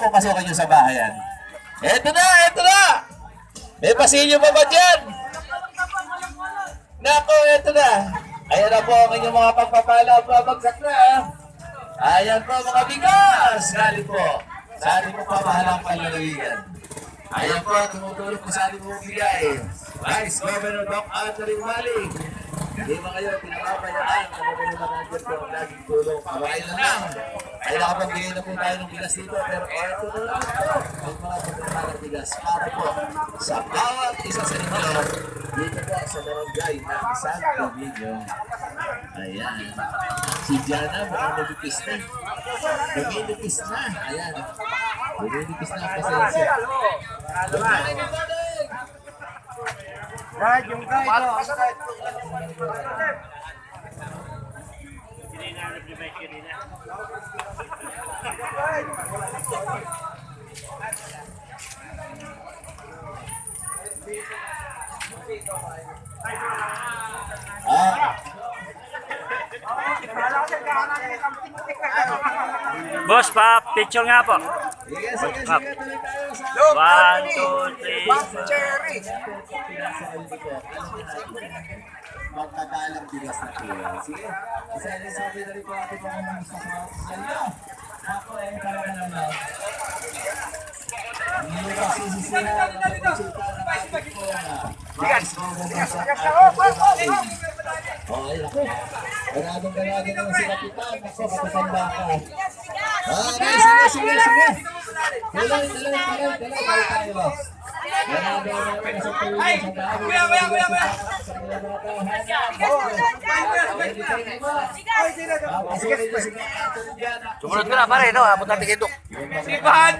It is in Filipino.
Pupasokan nyo sa bahayan. Eto na, eto na! May pasilyo pa ba dyan? Nako, eto na. Ayan na po ang inyong mga pagpapala. Babagsak na. Ayan po mga bigas. Galing po. Sa ating pagpapahalang panlalawigan. Ayan po, tumutulong po sa ating mga bigay. Vice Governor Doc Anthony Maling. Hindi ba kayo pinapapayaan? Ano ba naman nandiyan po ang laging tulong? Kawain na lang. Ay nakapagbigay na po tayo ng bigas dito. Pero eto na lang. Ang mga pagpapalang bigas para po sa bawat isa sa inyo. Dito po sa barangay ng San Domingo. Ayan. Si Jana, mukhang nagipis na. Lumilipis na. Ayan. Lumilipis na pasensya. Lumilipis na din. Right, yung guide. Boss, pa picture nga po. Sige, sige, sige. Tuloy tayo sa... One, two, three. Cherry. Magkakalang bigas na kilo. Sige. Isa rin sa akin na rin po ating mga mamusta sa mga kasalyo. Ako eh, talaga naman. Hindi ko sisisihan ang pagkakita ng ating na Bigas! Oh, ay, ako. Ganadong ganadong naman si Kapitan. Ako, katatanda ka. Ah, sige, sige, sige, Tuloy, tuloy, tuloy, tuloy. Balik tayo, dami. Kuya, kuya, kuya, kuya. Si. Sumunod ko na pare, no? Abot natin Dok. Yung mga-